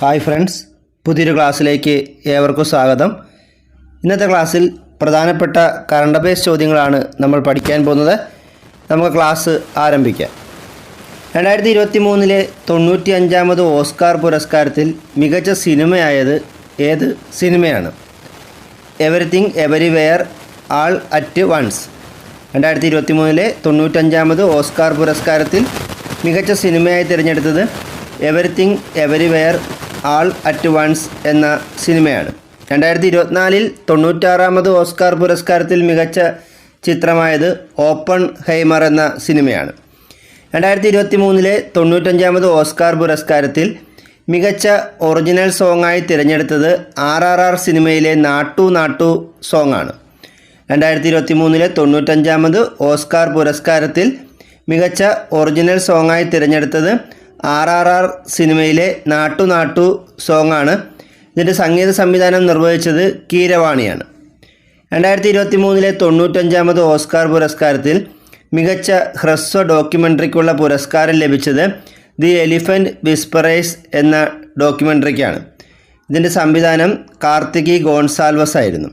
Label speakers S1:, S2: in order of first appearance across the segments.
S1: Hi friends പുതിയൊരു ക്ലാസ്സിലേക്ക് ഏവർക്കും സ്വാഗതം. ഇന്നത്തെ ക്ലാസ്സിൽ പ്രധാനപ്പെട്ട കറണ്ട് അഫയേഴ്സ് ചോദ്യങ്ങളാണ് നമ്മൾ പഠിക്കാൻ പോകുന്നത്. നമുക്ക് ക്ലാസ് ആരംഭിക്കാം. രണ്ടായിരത്തി ഇരുപത്തി മൂന്നിലെ തൊണ്ണൂറ്റി അഞ്ചാമത് ഓസ്കാർ പുരസ്കാരത്തിൽ മികച്ച സിനിമയായത് ഏത് സിനിമയാണ്? Everything everywhere all at once രണ്ടായിരത്തി ഇരുപത്തി മൂന്നിലെ തൊണ്ണൂറ്റഞ്ചാമത് ഓസ്കാർ പുരസ്കാരത്തിൽ മികച്ച സിനിമയായി തിരഞ്ഞെടുത്തത് everything everywhere all at once എന്ന സിനിമയാണ്. രണ്ടായിരത്തി ഇരുപത്തിനാലിൽ തൊണ്ണൂറ്റാറാമത് ഓസ്കാർ പുരസ്കാരത്തിൽ മികച്ച ചിത്രമായത് ഓപ്പൺ ഹൈമർ എന്ന സിനിമയാണ്. രണ്ടായിരത്തി ഇരുപത്തി മൂന്നിലെ തൊണ്ണൂറ്റഞ്ചാമത് ഓസ്കാർ പുരസ്കാരത്തിൽ മികച്ച ഒറിജിനൽ സോങ്ങായി തിരഞ്ഞെടുത്തത് ആർ ആർ ആർ സിനിമയിലെ നാട്ടു നാട്ടു സോങ്ങാണ്. രണ്ടായിരത്തി ഇരുപത്തി മൂന്നിലെ തൊണ്ണൂറ്റഞ്ചാമത് ഓസ്കാർ പുരസ്കാരത്തിൽ മികച്ച ഒറിജിനൽ സോങ്ങായി തിരഞ്ഞെടുത്തത് ആർ ആർ ആർ സിനിമയിലെ നാട്ടു നാട്ടു ആണ് ഇതിന്റെ സംഗീത സംവിധാനം നിർവഹിച്ചത് കീരവാണിയാണ്. രണ്ടായിരത്തി ഇരുപത്തി മൂന്നിലെ തൊണ്ണൂറ്റഞ്ചാമത് ഓസ്കാർ പുരസ്കാരത്തിൽ മികച്ച ഹ്രസ്വ ഡോക്യുമെന്ററിക്കുള്ള പുരസ്കാരം ലഭിച്ചത് ദി എലിഫന്റ് വിസ്പറേസ് എന്ന ഡോക്യുമെന്ററിക്കാണ് ഇതിന്റെ സംവിധാനം കാർത്തികി ഗോൺസാൽവസ് ആയിരുന്നു.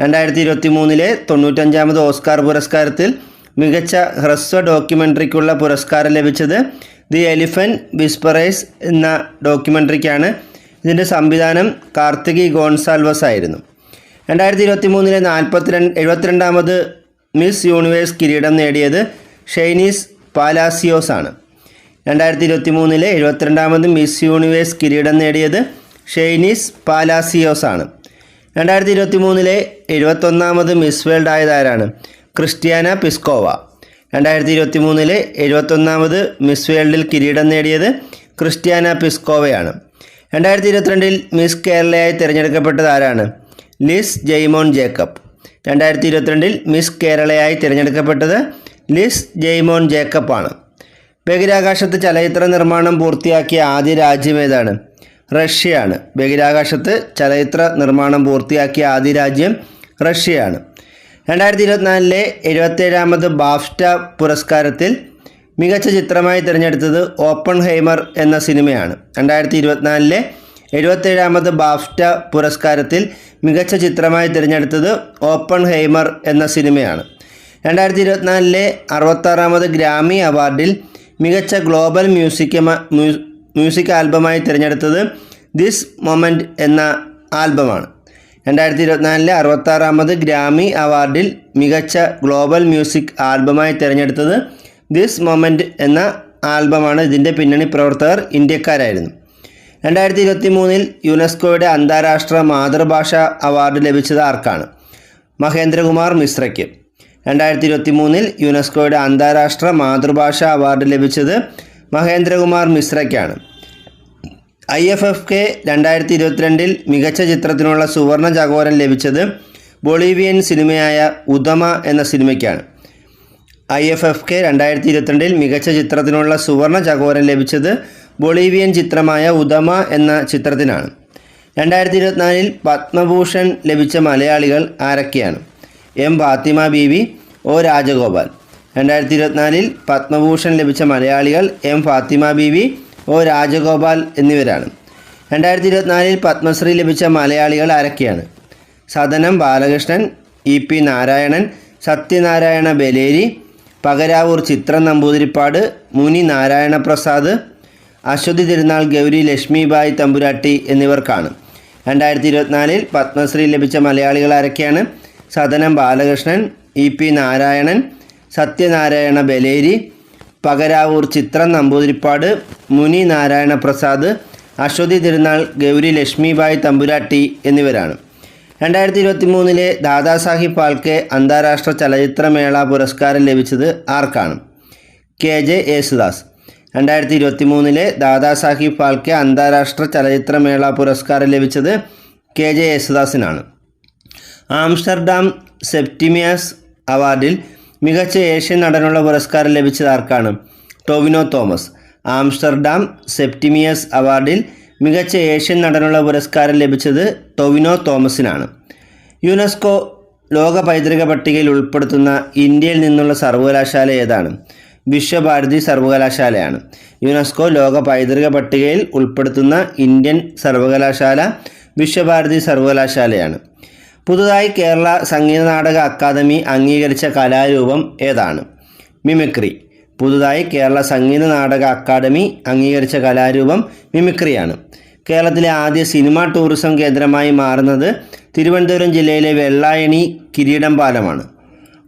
S1: രണ്ടായിരത്തി ഇരുപത്തി മൂന്നിലെ തൊണ്ണൂറ്റഞ്ചാമത് ഓസ്കാർ പുരസ്കാരത്തിൽ മികച്ച ഹ്രസ്വ ഡോക്യുമെന്ററിക്കുള്ള പുരസ്കാരം ലഭിച്ചത് ദി എലിഫന്റ് വിസ്പറേഴ്സ് എന്ന ഡോക്യുമെന്ററിക്കാണ് ഇതിന്റെ സംവിധാനം കാർത്തികി ഗോൺസാൽവസ് ആയിരുന്നു. രണ്ടായിരത്തി ഇരുപത്തി മൂന്നിലെ നാൽപ്പത്തിരണ്ട് എഴുപത്തിരണ്ടാമത് മിസ് യൂണിവേഴ്സ് കിരീടം നേടിയത് ഷൈനീസ് പാലാസിയോസ് ആണ്. രണ്ടായിരത്തി ഇരുപത്തി മൂന്നിലെ എഴുപത്തിരണ്ടാമത് മിസ് യൂണിവേഴ്സ് കിരീടം നേടിയത് ഷെയ്നീസ് പാലാസിയോസ് ആണ്. രണ്ടായിരത്തി ഇരുപത്തി മൂന്നിലെ എഴുപത്തൊന്നാമത് മിസ് വേൾഡ് ആയതാരാണ്? Krystyna Pyszkova. രണ്ടായിരത്തി ഇരുപത്തി മൂന്നിലെ എഴുപത്തൊന്നാമത് മിസ് വേൾഡിൽ കിരീടം നേടിയത് ക്രിസ്ത്യാന പിസ്കോവയാണ്. രണ്ടായിരത്തി ഇരുപത്തിരണ്ടിൽ മിസ് കേരളയായി തിരഞ്ഞെടുക്കപ്പെട്ടത് ആരാണ്? ലിസ് ജെയ്മോൺ ജേക്കബ്. രണ്ടായിരത്തി ഇരുപത്തിരണ്ടിൽ മിസ് കേരളയായി തിരഞ്ഞെടുക്കപ്പെട്ടത് ലിസ് ജെയ്മോൺ ജേക്കബ് ആണ് ബഹിരാകാശത്ത് ചലച്ചിത്ര നിർമ്മാണം പൂർത്തിയാക്കിയ ആദ്യ രാജ്യം ഏതാണ്? റഷ്യയാണ്. ബഹിരാകാശത്ത് ചലച്ചിത്ര നിർമ്മാണം പൂർത്തിയാക്കിയ ആദ്യ രാജ്യം റഷ്യയാണ്. രണ്ടായിരത്തി ഇരുപത്തിനാലിലെ എഴുപത്തേഴാമത് ബാഫ്റ്റ പുരസ്കാരത്തിൽ മികച്ച ചിത്രമായി തിരഞ്ഞെടുത്തത് ഓപ്പൺ ഹൈമർ എന്ന സിനിമയാണ്. രണ്ടായിരത്തി ഇരുപത്തിനാലിലെ എഴുപത്തേഴാമത് ബാഫ്റ്റ പുരസ്കാരത്തിൽ മികച്ച ചിത്രമായി തിരഞ്ഞെടുത്തത് ഓപ്പൺ ഹൈമർ എന്ന സിനിമയാണ്. രണ്ടായിരത്തി ഇരുപത്തിനാലിലെ അറുപത്താറാമത് ഗ്രാമി അവാർഡിൽ മികച്ച ഗ്ലോബൽ മ്യൂസിക് മ്യൂസിക് ആൽബമായി തിരഞ്ഞെടുത്തത് ദിസ് മൊമെന്റ് എന്ന ആൽബമാണ്. രണ്ടായിരത്തി ഇരുപത്തിനാലിലെ അറുപത്താറാമത് ഗ്രാമി അവാർഡിൽ മികച്ച ഗ്ലോബൽ മ്യൂസിക് ആൽബമായി തിരഞ്ഞെടുത്തത് ദിസ് മൊമെന്റ് എന്ന ആൽബമാണ്. ഇതിന്റെ പിന്നണി പ്രവർത്തകർ ഇന്ത്യക്കാരായിരുന്നു. രണ്ടായിരത്തി ഇരുപത്തി മൂന്നിൽ യുനെസ്കോയുടെ അന്താരാഷ്ട്ര മാതൃഭാഷ അവാർഡ് ലഭിച്ചത് ആർക്കാണ്? മഹേന്ദ്രകുമാർ മിശ്രയ്ക്ക്. രണ്ടായിരത്തി ഇരുപത്തി മൂന്നിൽ യുനെസ്കോയുടെ അന്താരാഷ്ട്ര മാതൃഭാഷ അവാർഡ് ലഭിച്ചത് മഹേന്ദ്രകുമാർ മിശ്രയ്ക്കാണ്. ഐ എഫ് എഫ് കെ രണ്ടായിരത്തി ഇരുപത്തിരണ്ടിൽ മികച്ച ചിത്രത്തിനുള്ള സുവർണ ചകോരം ലഭിച്ചത് ബൊളീവിയൻ സിനിമയായ ഉദമ എന്ന സിനിമയ്ക്കാണ്. ഐ എഫ് എഫ് കെ രണ്ടായിരത്തി ഇരുപത്തിരണ്ടിൽ മികച്ച ചിത്രത്തിനുള്ള സുവർണ ചകോരം ലഭിച്ചത് ബൊളീവിയൻ ചിത്രമായ ഉദമ എന്ന ചിത്രത്തിനാണ്. രണ്ടായിരത്തി ഇരുപത്തിനാലിൽ പത്മഭൂഷൺ ലഭിച്ച മലയാളികൾ ആരൊക്കെയാണ്? M Fathima Beevi O Rajagopal. രണ്ടായിരത്തി ഇരുപത്തിനാലിൽ പത്മഭൂഷൺ ലഭിച്ച മലയാളികൾ എം ഫാത്തിമ ബീവി ഒ രാജഗോപാൽ എന്നിവരാണ്. രണ്ടായിരത്തി ഇരുപത്തിനാലിൽ പത്മശ്രീ ലഭിച്ച മലയാളികൾ ആരൊക്കെയാണ്? സദനം ബാലകൃഷ്ണൻ ഇ പി നാരായണൻ സത്യനാരായണ ബലേരി പകരാവൂർ ചിത്ര നമ്പൂതിരിപ്പാട് മുനി നാരായണ പ്രസാദ് അശ്വതി തിരുനാൾ ഗൗരി ലക്ഷ്മിബായ് തമ്പുരാട്ടി എന്നിവർക്കാണ്. രണ്ടായിരത്തി ഇരുപത്തിനാലിൽ പത്മശ്രീ ലഭിച്ച മലയാളികൾ ആരൊക്കെയാണ്? സദനം ബാലകൃഷ്ണൻ ഇ പി നാരായണൻ സത്യനാരായണ ബലേരി പകരാവൂർ ചിത്രം നമ്പൂതിരിപ്പാട് മുനി നാരായണ പ്രസാദ് അശ്വതി തിരുനാൾ ഗൗരി ലക്ഷ്മിബായ് തമ്പുരാട്ടി എന്നിവരാണ്. രണ്ടായിരത്തി ഇരുപത്തി മൂന്നിലെ ദാദാസാഹിബ് ഫാൽക്കെ അന്താരാഷ്ട്ര ചലച്ചിത്രമേള പുരസ്കാരം ലഭിച്ചത് ആർക്കാണ്? K J Yesudas. രണ്ടായിരത്തി ഇരുപത്തി മൂന്നിലെ ദാദാസാഹിബ് ഫാൽക്കെ അന്താരാഷ്ട്ര ചലച്ചിത്രമേള പുരസ്കാരം ലഭിച്ചത് കെ ജെ യേശുദാസിനാണ്. ആംസ്റ്റർഡാം സെപ്റ്റിമിയാസ് അവാർഡിൽ മികച്ച ഏഷ്യൻ നടനുള്ള പുരസ്കാരം ലഭിച്ചത് ആർക്കാണ്? ടോവിനോ തോമസ്. ആംസ്റ്റർഡാം സെപ്റ്റിമിയസ് അവാർഡിൽ മികച്ച ഏഷ്യൻ നടനുള്ള പുരസ്കാരം ലഭിച്ചത് ടോവിനോ തോമസിനാണ്. യുനെസ്കോ ലോക പൈതൃക പട്ടികയിൽ ഉൾപ്പെടുത്തുന്ന ഇന്ത്യയിൽ നിന്നുള്ള സർവകലാശാല ഏതാണ്? വിശ്വഭാരതി സർവകലാശാലയാണ്. യുനെസ്കോ ലോക പൈതൃക പട്ടികയിൽ ഉൾപ്പെടുത്തുന്ന ഇന്ത്യൻ സർവകലാശാല വിശ്വഭാരതി സർവകലാശാലയാണ്. പുതുതായി കേരള സംഗീത നാടക അക്കാദമി അംഗീകരിച്ച കലാരൂപം ഏതാണ്? മിമിക്രി. പുതുതായി കേരള സംഗീത നാടക അക്കാദമി അംഗീകരിച്ച കലാരൂപം മിമിക്രിയാണ്. കേരളത്തിലെ ആദ്യ സിനിമാ ടൂറിസം കേന്ദ്രമായി മാറുന്നത് തിരുവനന്തപുരം ജില്ലയിലെ വെള്ളായണി കിരീടം പാലമാണ്.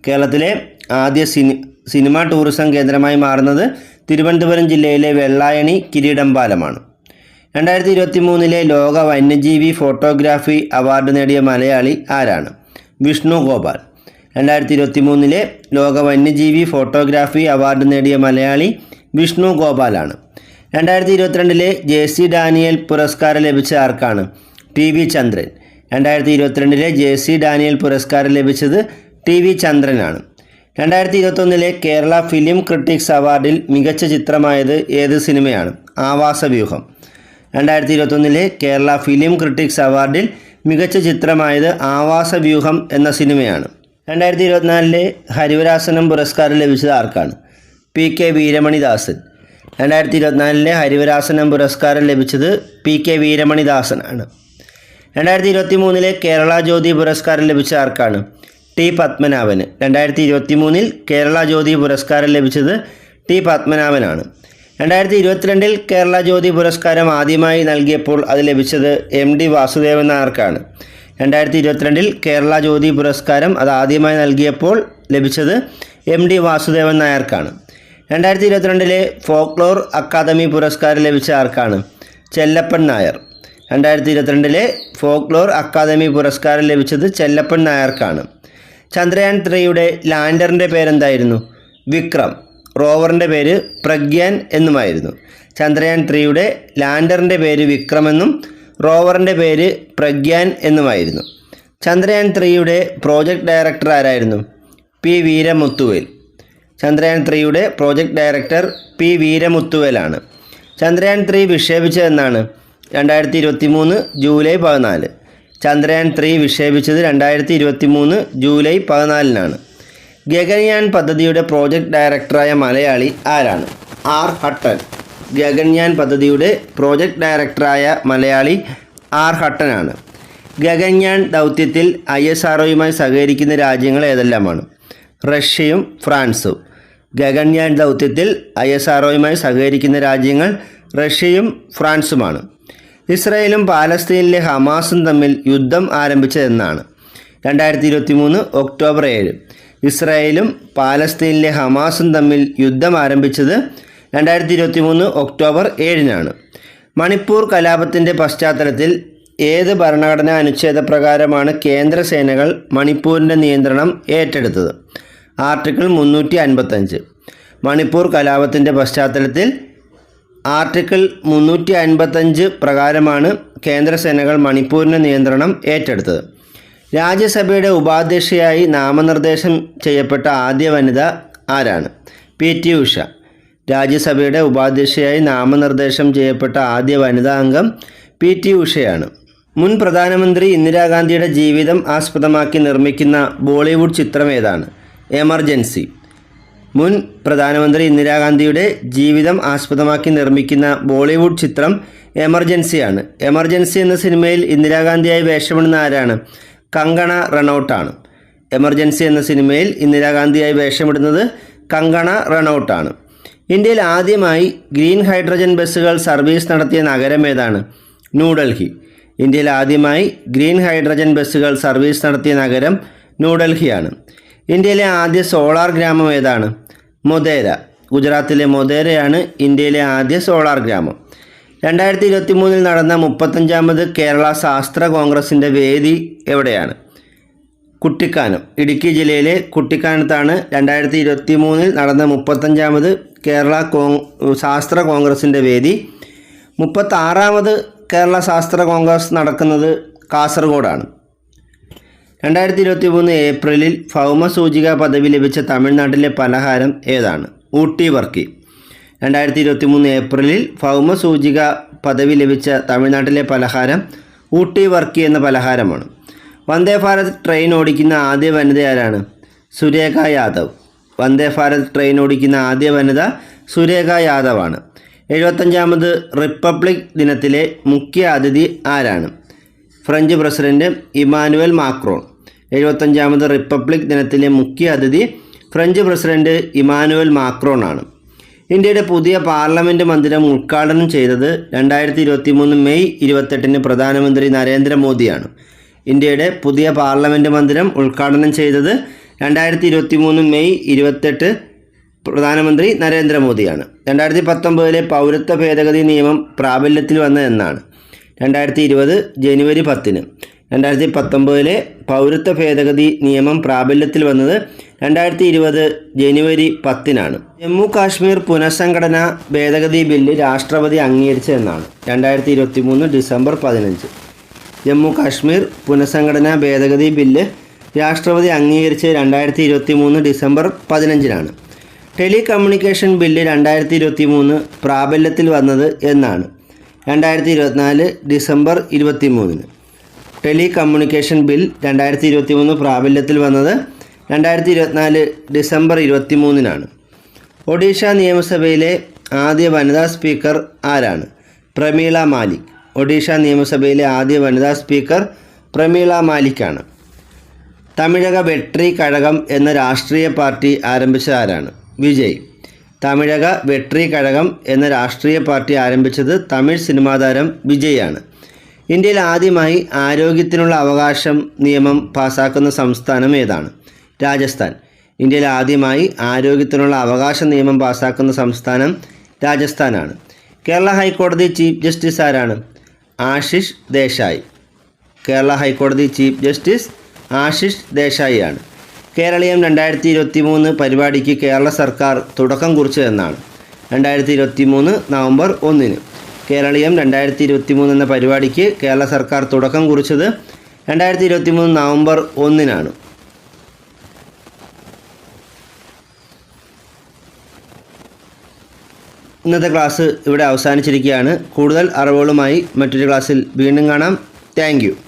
S1: കേരളത്തിലെ ആദ്യ സിനി സിനിമാ ടൂറിസം കേന്ദ്രമായി മാറുന്നത് തിരുവനന്തപുരം ജില്ലയിലെ വെള്ളായണി കിരീടം പാലമാണ്. രണ്ടായിരത്തി ഇരുപത്തി മൂന്നിലെ ലോക വന്യജീവി ഫോട്ടോഗ്രാഫി അവാർഡ് നേടിയ മലയാളി ആരാണ്? വിഷ്ണു ഗോപാൽ. രണ്ടായിരത്തി ഇരുപത്തി മൂന്നിലെ ലോക വന്യജീവി ഫോട്ടോഗ്രാഫി അവാർഡ് നേടിയ മലയാളി വിഷ്ണു ഗോപാലാണ്. രണ്ടായിരത്തി ഇരുപത്തിരണ്ടിലെ ജെ സി ഡാനിയൽ പുരസ്കാരം ലഭിച്ച ആർക്കാണ്? T V Chandran. രണ്ടായിരത്തി ഇരുപത്തിരണ്ടിലെ ജെ സി ഡാനിയൽ പുരസ്കാരം ലഭിച്ചത് ടി വി ചന്ദ്രനാണ്. രണ്ടായിരത്തി ഇരുപത്തൊന്നിലെ കേരള ഫിലിം ക്രിട്ടിക്സ് അവാർഡിൽ മികച്ച ചിത്രമായത് ഏത് സിനിമയാണ്? ആവാസവ്യൂഹം. രണ്ടായിരത്തി ഇരുപത്തൊന്നിലെ കേരള ഫിലിം ക്രിട്ടിക്സ് അവാർഡിൽ മികച്ച ചിത്രമായത് ആവാസവ്യൂഹം എന്ന സിനിമയാണ്. രണ്ടായിരത്തി ഇരുപത്തിനാലിലെ ഹരിവരാസനം പുരസ്കാരം ലഭിച്ചത് ആർക്കാണ്? P K Veeramanidasan. രണ്ടായിരത്തി ഇരുപത്തിനാലിലെ ഹരിവരാസനം പുരസ്കാരം ലഭിച്ചത് പി കെ വീരമണിദാസനാണ്. രണ്ടായിരത്തി ഇരുപത്തി മൂന്നിലെ കേരള ജ്യോതി പുരസ്കാരം ലഭിച്ച ആർക്കാണ്? ടി പത്മനാഭന്. രണ്ടായിരത്തി ഇരുപത്തി മൂന്നിൽ കേരള ജ്യോതി പുരസ്കാരം ലഭിച്ചത് ടി പത്മനാഭനാണ്. രണ്ടായിരത്തി ഇരുപത്തിരണ്ടിൽ കേരള ജ്യോതി പുരസ്കാരം ആദ്യമായി നൽകിയപ്പോൾ അത് ലഭിച്ചത് എം ഡി വാസുദേവൻ നായർക്കാണ്. രണ്ടായിരത്തി ഇരുപത്തിരണ്ടിൽ കേരള ജ്യോതി പുരസ്കാരം അത് ആദ്യമായി നൽകിയപ്പോൾ ലഭിച്ചത് എം ഡി വാസുദേവൻ നായർക്കാണ്. രണ്ടായിരത്തി ഇരുപത്തിരണ്ടിലെ ഫോക്ലോർ അക്കാദമി പുരസ്കാരം ലഭിച്ച ആർക്കാണ്? ചെല്ലപ്പൻ നായർ. രണ്ടായിരത്തി ഇരുപത്തിരണ്ടിലെ ഫോക്ലോർ അക്കാദമി പുരസ്കാരം ലഭിച്ചത് ചെല്ലപ്പൻ നായർക്കാണ്. ചന്ദ്രയാൻ ത്രീയുടെ ലാൻഡറിന്റെ പേരെന്തായിരുന്നു? വിക്രം. റോവറിന്റെ പേര് പ്രഗ്യാൻ എന്നുമായിരുന്നു. ചന്ദ്രയാൻ ത്രീയുടെ ലാൻഡറിന്റെ പേര് വിക്രമെന്നും റോവറിന്റെ പേര് പ്രഗ്യാൻ എന്നുമായിരുന്നു. ചന്ദ്രയാൻ ത്രീയുടെ പ്രോജക്റ്റ് ഡയറക്ടർ ആരായിരുന്നു? പി വീരമുത്തുവേൽ. ചന്ദ്രയാൻ ത്രീയുടെ പ്രോജക്റ്റ് ഡയറക്ടർ പി വീരമുത്തുവേലാണ്. ചന്ദ്രയാൻ ത്രീ വിക്ഷേപിച്ചതെന്നാണ് രണ്ടായിരത്തി ഇരുപത്തി മൂന്ന് ജൂലൈ പതിനാല്. ചന്ദ്രയാൻ ത്രീ വിക്ഷേപിച്ചത് രണ്ടായിരത്തി ഇരുപത്തി മൂന്ന് ജൂലൈ പതിനാലിനാണ്. ഗഗൻയാൻ പദ്ധതിയുടെ പ്രോജക്റ്റ് ഡയറക്ടറായ മലയാളി ആരാണ്? ആർ. ഹട്ടൻ. ഗഗൻയാൻ പദ്ധതിയുടെ പ്രോജക്റ്റ് ഡയറക്ടറായ മലയാളി ആർ. ഹട്ടനാണ്. ഗഗൻയാൻ ദൗത്യത്തിൽ ഐ എസ് ആർഒയുമായി സഹകരിക്കുന്ന രാജ്യങ്ങൾ ഏതെല്ലാമാണ്? റഷ്യയും ഫ്രാൻസും. ഗഗൻയാൻ ദൗത്യത്തിൽ ഐ എസ് ആർഒയുമായി സഹകരിക്കുന്ന രാജ്യങ്ങൾ റഷ്യയും ഫ്രാൻസുമാണ്. ഇസ്രായേലും പാലസ്തീനിലെ ഹമാസും തമ്മിൽ യുദ്ധം ആരംഭിച്ചതെന്നാണ്. രണ്ടായിരത്തി ഇരുപത്തി മൂന്ന് ഒക്ടോബർ ഏഴ്. ഇസ്രായേലും പാലസ്തീനിലെ ഹമാസും തമ്മിൽ യുദ്ധം ആരംഭിച്ചത് രണ്ടായിരത്തി ഇരുപത്തി മൂന്ന് ഒക്ടോബർ ഏഴിനാണ്. മണിപ്പൂർ കലാപത്തിന്റെ പശ്ചാത്തലത്തിൽ ഏത് ഭരണഘടനാ അനുച്ഛേദ പ്രകാരമാണ് കേന്ദ്ര സേനകൾ മണിപ്പൂരിന്റെ നിയന്ത്രണം ഏറ്റെടുത്തത്? ആർട്ടിക്കിൾ മുന്നൂറ്റി അൻപത്തഞ്ച് മണിപ്പൂർ കലാപത്തിന്റെ പശ്ചാത്തലത്തിൽ ആർട്ടിക്കിൾ മുന്നൂറ്റി അൻപത്തഞ്ച് പ്രകാരമാണ് കേന്ദ്ര സേനകൾ മണിപ്പൂരിന്റെ നിയന്ത്രണം ഏറ്റെടുത്തത്. രാജ്യസഭയുടെ ഉപാധ്യക്ഷയായി നാമനിർദ്ദേശം ചെയ്യപ്പെട്ട ആദ്യ വനിത ആരാണ്? പി. ടി. ഉഷ. രാജ്യസഭയുടെ ഉപാധ്യക്ഷയായി നാമനിർദ്ദേശം ചെയ്യപ്പെട്ട ആദ്യ വനിതാ അംഗം പി. ടി. ഉഷയാണ്. മുൻ പ്രധാനമന്ത്രി ഇന്ദിരാഗാന്ധിയുടെ ജീവിതം ആസ്പദമാക്കി നിർമ്മിക്കുന്ന ബോളിവുഡ് ചിത്രം ഏതാണ്? എമർജൻസി. മുൻ പ്രധാനമന്ത്രി ഇന്ദിരാഗാന്ധിയുടെ ജീവിതം ആസ്പദമാക്കി നിർമ്മിക്കുന്ന ബോളിവുഡ് ചിത്രം എമർജൻസിയാണ്. എമർജൻസി എന്ന സിനിമയിൽ ഇന്ദിരാഗാന്ധിയായി വേഷമിടുന്ന ആരാണ്? കങ്കണ റണൌട്ടാണ്. എമർജൻസി എന്ന സിനിമയിൽ ഇന്ദിരാഗാന്ധിയായി വേഷമിടുന്നത് കങ്കണ റണൌട്ടാണ്. ഇന്ത്യയിൽ ആദ്യമായി ഗ്രീൻ ഹൈഡ്രജൻ ബസ്സുകൾ സർവീസ് നടത്തിയ നഗരം ഏതാണ്? ന്യൂഡൽഹി. ഇന്ത്യയിൽ ആദ്യമായി ഗ്രീൻ ഹൈഡ്രജൻ ബസ്സുകൾ സർവീസ് നടത്തിയ നഗരം ന്യൂഡൽഹിയാണ്. ഇന്ത്യയിലെ ആദ്യ സോളാർ ഗ്രാമം ഏതാണ്? മൊതേര. ഗുജറാത്തിലെ മൊതേരയാണ് ഇന്ത്യയിലെ ആദ്യ സോളാർ ഗ്രാമം. രണ്ടായിരത്തി ഇരുപത്തി മൂന്നിൽ നടന്ന മുപ്പത്തഞ്ചാമത് കേരള ശാസ്ത്ര കോൺഗ്രസിന്റെ വേദി എവിടെയാണ്? കുട്ടിക്കാനം. ഇടുക്കി ജില്ലയിലെ കുട്ടിക്കാനത്താണ് രണ്ടായിരത്തി ഇരുപത്തി മൂന്നിൽ നടന്ന മുപ്പത്തഞ്ചാമത് കേരള കോ ശാസ്ത്ര കോൺഗ്രസിന്റെ വേദി. മുപ്പത്താറാമത് കേരള ശാസ്ത്ര കോൺഗ്രസ് നടക്കുന്നത് കാസർഗോഡാണ്. രണ്ടായിരത്തി ഇരുപത്തി മൂന്ന് ഏപ്രിലിൽ ഭൗമസൂചിക പദവി ലഭിച്ച തമിഴ്നാട്ടിലെ പലഹാരം ഏതാണ്? ഊട്ടി വർക്കി. രണ്ടായിരത്തി ഇരുപത്തി മൂന്ന് ഏപ്രിലിൽ ഭൗമസൂചിക പദവി ലഭിച്ച തമിഴ്നാട്ടിലെ പലഹാരം ഊട്ടി വർക്കി എന്ന പലഹാരമാണ്. വന്ദേ ഭാരത് ട്രെയിൻ ഓടിക്കുന്ന ആദ്യ വനിത ആരാണ്? സുരേഖ യാദവ്. വന്ദേ ഭാരത് ട്രെയിൻ ഓടിക്കുന്ന ആദ്യ വനിത സുരേഖ യാദവാണ്. എഴുപത്തഞ്ചാമത് റിപ്പബ്ലിക് ദിനത്തിലെ മുഖ്യ അതിഥി ആരാണ്? French president Emmanuel Macron. എഴുപത്തഞ്ചാമത് republic ദിനത്തിലെ മുഖ്യ അതിഥി ഫ്രഞ്ച് പ്രസിഡന്റ് ഇമാനുവൽ മാക്രോൺ ആണ്. ഇന്ത്യയുടെ പുതിയ പാർലമെന്റ് മന്ദിരം ഉദ്ഘാടനം ചെയ്തത് രണ്ടായിരത്തി ഇരുപത്തി മൂന്ന് മെയ് ഇരുപത്തെട്ടിന് പ്രധാനമന്ത്രി നരേന്ദ്രമോദിയാണ്. ഇന്ത്യയുടെ പുതിയ പാർലമെന്റ് മന്ദിരം ഉദ്ഘാടനം ചെയ്തത് രണ്ടായിരത്തി ഇരുപത്തി മൂന്ന് മെയ് ഇരുപത്തെട്ട് പ്രധാനമന്ത്രി നരേന്ദ്രമോദിയാണ്. രണ്ടായിരത്തി പത്തൊമ്പതിലെ പൗരത്വ ഭേദഗതി നിയമം പ്രാബല്യത്തിൽ വന്ന എന്നാണ്. രണ്ടായിരത്തി ഇരുപത് ജനുവരി പത്തിന് രണ്ടായിരത്തി പത്തൊമ്പതിലെ പൗരത്വ ഭേദഗതി നിയമം പ്രാബല്യത്തിൽ വന്നത് രണ്ടായിരത്തി ഇരുപത് ജനുവരി പത്തിനാണ്. ജമ്മു കാശ്മീർ പുനഃസംഘടന ഭേദഗതി ബില്ല് രാഷ്ട്രപതി അംഗീകരിച്ചതെന്നാണ് രണ്ടായിരത്തി ഇരുപത്തി മൂന്ന് ഡിസംബർ പതിനഞ്ച്. ജമ്മു കാശ്മീർ പുനഃസംഘടന ഭേദഗതി ബില്ല് രാഷ്ട്രപതി അംഗീകരിച്ച് രണ്ടായിരത്തി ഇരുപത്തി മൂന്ന് ഡിസംബർ പതിനഞ്ചിനാണ്. ടെലികമ്മ്യൂണിക്കേഷൻ ബില്ല് രണ്ടായിരത്തി ഇരുപത്തി മൂന്ന് പ്രാബല്യത്തിൽ വന്നത് എന്നാണ്. രണ്ടായിരത്തി ഇരുപത്തിനാല് ഡിസംബർ ഇരുപത്തി മൂന്നിന് ടെലി കമ്മ്യൂണിക്കേഷൻ ബിൽ രണ്ടായിരത്തി ഇരുപത്തി മൂന്ന് പ്രാബല്യത്തിൽ വന്നത് രണ്ടായിരത്തി ഇരുപത്തിനാല് ഡിസംബർ ഇരുപത്തി മൂന്നിനാണ് ഒഡീഷ നിയമസഭയിലെ ആദ്യ വനിതാ സ്പീക്കർ ആരാണ്? പ്രമീള മാലിക്. ഒഡീഷ നിയമസഭയിലെ ആദ്യ വനിതാ സ്പീക്കർ പ്രമീള മാലിക്കാണ്. തമിഴക വെട്രി കഴകം എന്ന രാഷ്ട്രീയ പാർട്ടി ആരംഭിച്ച ആരാണ്? വിജയ്. തമിഴക വെട്രി കഴകം എന്ന രാഷ്ട്രീയ പാർട്ടി ആരംഭിച്ചത് തമിഴ് സിനിമാതാരം വിജയ് ആണ്. ഇന്ത്യയിൽ ആദ്യമായി ആരോഗ്യത്തിനുള്ള അവകാശം നിയമം പാസാക്കുന്ന സംസ്ഥാനം ഏതാണ്? രാജസ്ഥാൻ. ഇന്ത്യയിൽ ആദ്യമായി ആരോഗ്യത്തിനുള്ള അവകാശ നിയമം പാസാക്കുന്ന സംസ്ഥാനം രാജസ്ഥാനാണ്. കേരള ഹൈക്കോടതി ചീഫ് ജസ്റ്റിസ് ആരാണ്? ആഷിഷ് ദേശായി. കേരള ഹൈക്കോടതി ചീഫ് ജസ്റ്റിസ് ആഷിഷ് ദേശായി ആണ്. കേരളീയം രണ്ടായിരത്തി ഇരുപത്തി മൂന്ന് പരിപാടിക്ക് കേരള സർക്കാർ തുടക്കം കുറിച്ചതെന്നാണ്. രണ്ടായിരത്തി ഇരുപത്തി മൂന്ന് നവംബർ ഒന്നിന്. കേരളീയം രണ്ടായിരത്തി ഇരുപത്തി മൂന്ന് എന്ന പരിപാടിക്ക് കേരള സർക്കാർ തുടക്കം കുറിച്ചത് രണ്ടായിരത്തി ഇരുപത്തി മൂന്ന് നവംബർ ഒന്നിനാണ്. ഇന്നത്തെ ക്ലാസ് ഇവിടെ അവസാനിച്ചിരിക്കുകയാണ്. കൂടുതൽ അറിവുകളുമായി മറ്റൊരു ക്ലാസ്സിൽ വീണ്ടും കാണാം. താങ്ക്